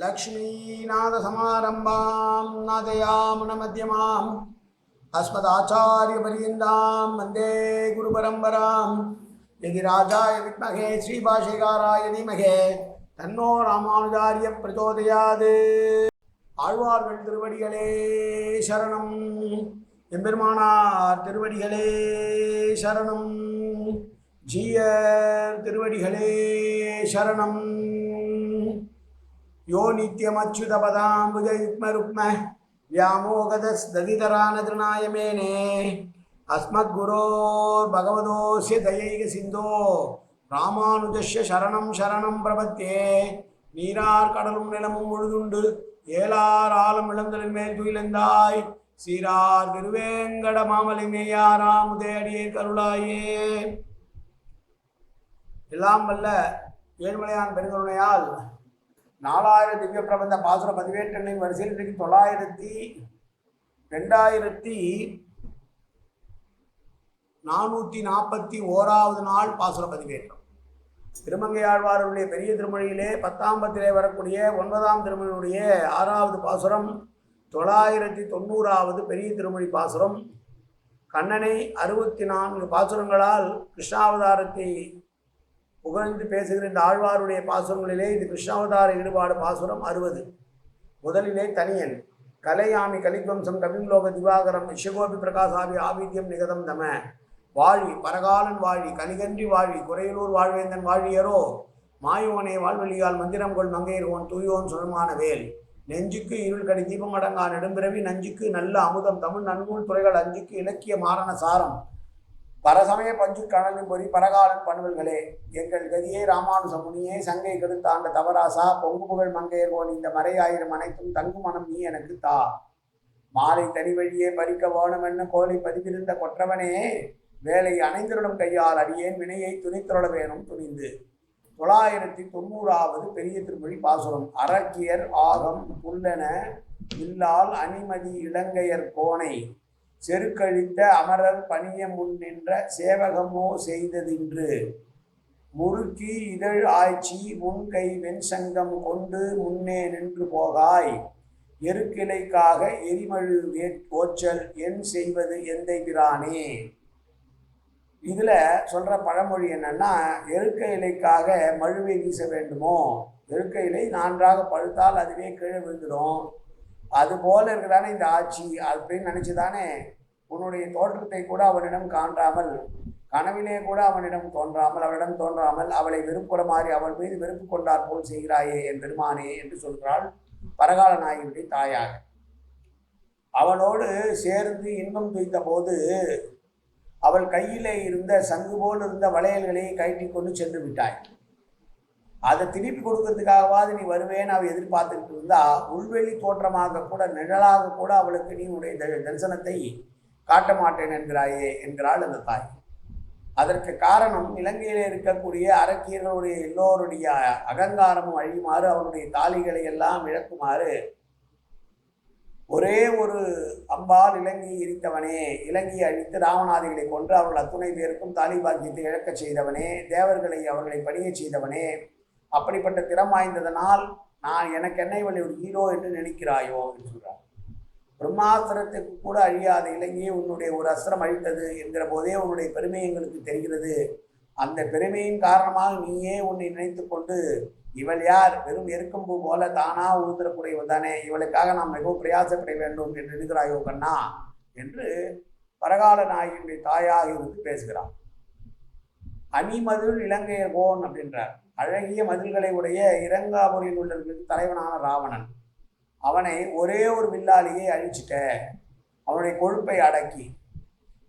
लक्ष्मीनाथसमारम्भां नादयामनमध्यमाम् अस्मदाचार्यपर्यन्तां वन्दे गुरुपरम्परां यदि राजाय विद्महे श्रीभाषिकाराय धीमहे தன்னோ ராமானுஜாரிய பிரச்சோதயாது ஆழ்வார்கள் திருவடிகளே சரணம் எம்பெருமானார் திருவடிகளே சரணம் ஜீயர் திருவடிகளே சரணம் யோ நித்தியமச்சுதபதாம்புஜயுக்மருக்ம வியாமோகதஸ்ததிதரானதிருநாயமேனே அஸ்மத்குரோர் பகவதோசிய தயைக சிந்தோ ராமானுஜஸ்ய சரணம் சரணம் பிரபத்தே நீரார் கடலும் நிலமும் முழுதுண்டு ஏலார் ஆலம் இளந்தலின் மேல் துயிலந்தாய் சீரார் திருவேங்கட மாமலை மேயாராம் உதயடியே கருளாயே எல்லாம் வல்ல ஏழ்மலையான் பெருங்கருணையால் நாலாயிரம் திவ்ய பிரபந்த பாசுர பதிவேற்றங்களின் வரிசையில் இன்றைக்கு தொள்ளாயிரத்தி ரெண்டாயிரத்தி நானூற்றி நாற்பத்தி ஓராவது நாள் பாசுர பதிவேற்றம். திருமங்கையாழ்வாருடைய பெரிய திருமொழியிலே பத்தாம் பத்திலே வரக்கூடிய ஒன்பதாம் திருமொழியுடைய ஆறாவது பாசுரம் தொள்ளாயிரத்தி தொண்ணூறாவது பெரிய திருமொழி பாசுரம். கண்ணனை அறுபத்தி நான்கு பாசுரங்களால் கிருஷ்ணாவதாரத்தை புகழ்ந்து பேசுகிற இந்த ஆழ்வாருடைய பாசுரங்களிலே இது கிருஷ்ணாவதார ஈடுபாடு பாசுரம் அறுபது. முதலிலே தனியன். கலையாமி கலித்வம்சம் கவிம்லோக திவாகரம் விஷகோபி பிரகாசாபி ஆபித்யம் நிகதம் தம. வாழி பரகாலன் வாழி கலிகன்றி வாழி குறையலூர் வாழ்வேந்தன் வாழியரோ மாயோனே வாழ்வழியால் மந்திரம் கொள் மங்கையர்கோன் தூயோன் சுழமான வேல். நெஞ்சுக்கு இருள் கடி தீபம் அடங்கா நெடும்பிறவி நஞ்சுக்கு நல்ல அமுதம் தமிழ் நன்மூல் துறைகள் அஞ்சுக்கு இலக்கிய மாரண சாரம். பரசமய பஞ்சு கணலின் பொறி பரகாலன் பண்பல்களே. எங்கள் கதியே ராமானுச முனியே சங்கை கெடுத்தாண்ட தவராசா பொங்கு புகழ் மங்கையர்கோன் இந்த மறையாயிரம் அனைத்தும் தங்கு மனம் நீ எனக்கு தா. மாலை தனி வழியே பறிக்க வேணுமென்னு கோலை பதிவிருந்த கொற்றவனே. வேலை அணைந்திருடும் கையால் அடியேன் வினையை துணித்தொட வேணும் துணிந்து. தொள்ளாயிரத்தி தொண்ணூறாவது பெரிய திருமொழி பாசுரம். அரக்கியர் ஆகம் புல்லென இல்லால் அணிமதி இளங்கையர் கோணை செருக்கழித்த அமரர் பணிய முன் நின்ற சேவகமோ செய்ததின்று. முறுக்கி இதழ் ஆய்ச்சி முன்கை வெண்சங்கம் கொண்டு முன்னே நின்று போகாய். எருக்கிளைக்காக எரிமழு ஓச்சல் என் செய்வது எந்தை பிரானே? இதில் சொல்கிற பழமொழி என்னென்னா எருக்க இலைக்காக மழுவை வீச வேண்டுமோ? எருக்க இலை நன்றாக பழுத்தால் அதுவே கீழே விழுந்துடும். அது போல இருக்கிறதானே இந்த ஆட்சி? அப்படின்னு நினச்சிதானே உன்னுடைய தோற்றத்தை கூட அவனிடம் காண்றாமல் கனவிலே கூட அவனிடம் தோன்றாமல் அவளிடம் தோன்றாமல் அவளை வெறுப்புற மாதிரி அவள் மீது வெறுப்பு கொண்டார் போல் செய்கிறாயே என் பெருமானே என்று சொல்கிறாள் பரகால நாயகனுடைய தாயாக. அவனோடு சேர்ந்து இன்பம் துய்த்த போது அவள் கையிலே இருந்த சங்கு போல் இருந்த வளையல்களை கயட்டி கொண்டு சென்று விட்டாய். அதை திருப்பி கொடுக்கறதுக்காகவாது நீ வருவேன்னு அவள் எதிர்பார்த்துக்கிட்டு இருந்தா உள்வெளி தோற்றமாக கூட நிழலாக கூட அவளுக்கு நீ உன்னுடைய த- தரிசனத்தை காட்ட மாட்டேன் என்கிறாயே என்கிறாள் அந்த தாய். அதற்கு காரணம் இலங்கையில் இருக்கக்கூடிய அரக்கியர்களுடைய எல்லோருடைய அகங்காரமும் அழியுமாறு அவனுடைய தாலிகளை எல்லாம் இழக்குமாறு ஒரே ஒரு அம்பால் இலங்கை எரித்தவனே இலங்கையை அழித்து ராமநாதிகளை கொன்று அவர்கள் அத்துணை பேருக்கும் தாலிபாக்கியத்தை இழக்கச் செய்தவனே தேவர்களை அவர்களை பணியச் செய்தவனே அப்படிப்பட்ட திறம் வாய்ந்ததனால் நான் எனக்கு என்னை வழி ஒரு ஹீரோ என்று நினைக்கிறாயோ என்று சொல்கிறார் பிரம்மாஸ்திரத்துக்கு கூட அழியாத. இலங்கையை உன்னுடைய ஒரு அஸ்திரம் அழித்தது என்கிற போதே உன்னுடைய பெருமை எங்களுக்கு தெரிகிறது. அந்த பெருமையின் காரணமாக நீயே உன்னை நினைத்து கொண்டு இவள் யார்? வெறும் எருக்கம்பு போல தானா உழுந்திரக்கூடியவள் தானே இவளுக்காக நாம் மிகவும் பிரயாசப்பட வேண்டும் என்று நினைக்கிறாயோ கண்ணா? என்று பரகால நாயகனுடைய தாயாக இருந்து பேசுகிறான். அணிமதில் இலங்கையர் கோன் அப்படின்றார். அழகிய மதில்களை உடைய இரங்காபுரியில் உள்ள தலைவனான ராவணன். அவனை ஒரே ஒரு வில்லாலேயே அழிச்சிட்ட அவனுடைய கொழுப்பை அடக்கி.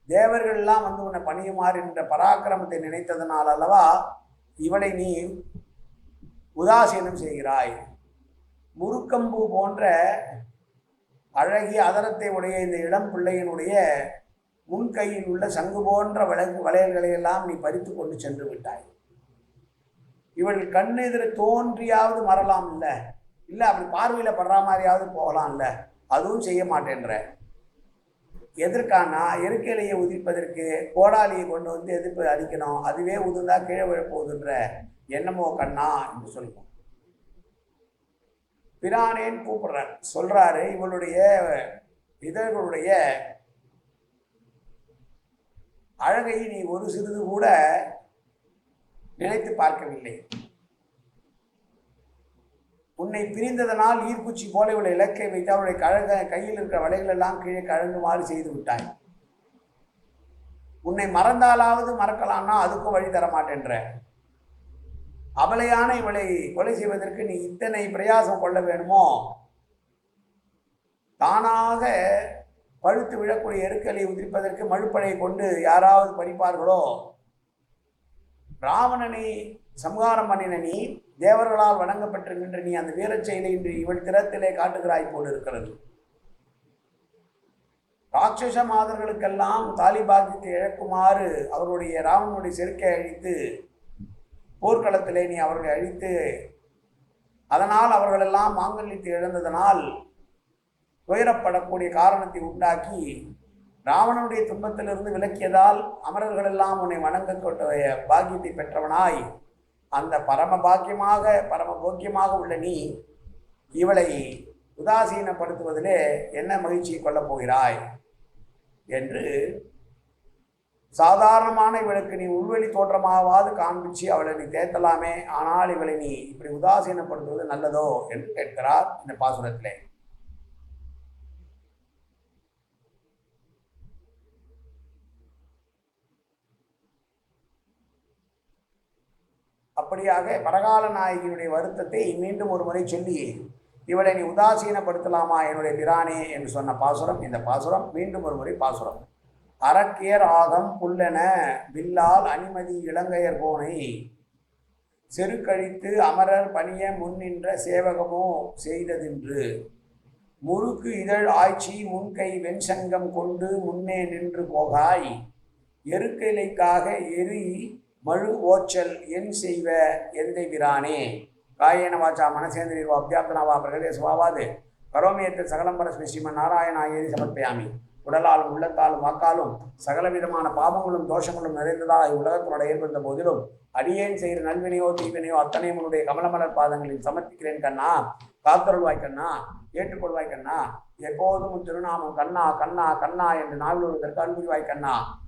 தேவர்கள்லாம் வந்து உன்னை பணியுமாறு என்ற பராக்கிரமத்தை நினைத்ததனால் அல்லவா இவனை நீ உதாசீனம் செய்கிறாய். முருக்கம்பூ போன்ற அழகிய அதரத்தை உடைய இந்த இளம் பிள்ளையினுடைய முன்கையில் உள்ள சங்கு போன்ற வளைவு வளையல்களை எல்லாம் நீ பறித்து கொண்டு சென்று விட்டாய். இவள் கண்ணெதிர தோன்றியாவது மறலாம் இல்லை இல்லை அப்படி பார்வையில் படுற மாதிரியாவது போகலாம்ல. அதுவும் செய்ய மாட்டேன்ற. எதற்கானா இயற்கையிலேயே உதிப்பதற்கு கோடாலியை கொண்டு வந்து எதிர்ப்பு அடிக்கணும் அதுவே உதிர்ந்தா கீழே விழப்போகுதுன்ற என்னமோ எண்ணமோ கண்ணா என்று சொல்லுவோம். பிரானேன்னு கூப்பிடுறார். சொல்றாரு இவளுடைய இதழ்களுடைய அழகை நீ ஒரு சிறிது கூட நினைத்து பார்க்கவில்லை. உன்னை பிரிந்ததனால் ஈர்க்குச்சி போல இவளை இலக்கை வைத்து அவளுடைய கழக கையில் இருக்கிற வலைகள் எல்லாம் கீழே கழங்குமாறு செய்து விட்டாய். உன்னை மறந்தாலாவது மறக்கலாம்னா அதுக்கும் வழி தர மாட்டேன்ற அபலையான இவளை கொலை செய்வதற்கு நீ இத்தனை பிரயாசம் கொள்ள வேணுமோ? தானாக பழுத்து விழக்கூடிய எருக்களை உதிர்ப்பதற்கு மழுப்படை கொண்டு யாராவது படிப்பார்களோ ராவணனை சம்ஹாரம் பண்ணின நீ தேவர்களால் வணங்கப்பட்டிருக்கின்ற நீ அந்த வீரச் செயலை இன்று இவள் திறத்திலே காட்டுகிறாய் போல் இருக்கிறது. ராட்சச மாதர்களுக்கெல்லாம் தாலிபாக்கியத்தை இழக்குமாறு அவர்களுடைய ராவணனுடைய செருக்கை அழித்து போர்க்களத்திலே நீ அவர்களை அழித்து அதனால் அவர்களெல்லாம் மாங்கல்யத்தை இழந்ததனால் துயரப்படக்கூடிய காரணத்தை உண்டாக்கி ராவணனுடைய துன்பத்திலிருந்து விலக்கியதால் அமரர்கள் எல்லாம் உன்னை வணங்கக்கூடிய பாக்கியத்தை பெற்றவனாய். அந்த பரம பாக்கியமாக பரம போக்கியமாக உள்ள நீ இவளை உதாசீனப்படுத்துவதிலே என்ன மகிழ்ச்சியை கொள்ளப் போகிறாய்? என்று சாதாரணமான இவளுக்கு நீ உள்வெளி தோற்றமாவது காண்பிச்சு அவளை நீ தேத்தலாமே ஆனால் இவளை நீ இப்படி உதாசீனப்படுத்துவது நல்லதோ? என்று கேட்கிறார் இந்த பாசுரத்திலே. அப்படியாக பரகால நாயகியுடைய வருத்தத்தை மீண்டும் ஒரு முறை சொல்லி இவளை நீ உதாசீனப்படுத்தலாமா என்னுடைய பிரானே என்று சொன்ன பாசுரம் இந்த பாசுரம் மீண்டும் ஒரு முறை பாசுரம். அரக்கியர் ஆகம் புல்லென வில்லால் அனிமதி இளங்கையர் போனை செருக்கழித்து அமரர் பணிய முன்னின்ற சேவகமோ செய்ததென்று. முறுக்கு இதழ் ஆய்ச்சி முன்கை வெண்சங்கம் கொண்டு முன்னே நின்று போகாய் எருக்கிலைக்காக எரி மழு ஓச்சல் என் செய்வ எந்தை பிரானே காயேன வாச்சா மனசேந்திரியோ அபியாப்தனாவா பிரகதேசவாவாது கரோமியத்தில் சகலம்பர ஸ்மிஸ்ரீமன் நாராயணாயேரி சமர்ப்பயாமி. உடலாலும் உள்ளத்தாலும் வாக்காலும் சகலவிதமான பாவங்களும் தோஷங்களும் நிறைந்ததாக இவ்வுலகத்தினோட ஏற்பட்ட போதிலும் அடியேன் செய்கிற நல்வினையோ தீவினையோ அத்தனை உன்னுடைய கமலமலர் பாதங்களில் சமர்ப்பிக்கிறேன் கண்ணா. காத்தருள்வாய் கண்ணா ஏற்றுக்கொள்வாய் கண்ணா. எப்போதும் திருநாமம் கண்ணா கண்ணா கண்ணா என்று நாவிலுவதற்கு அன்புரிவாய் கண்ணா.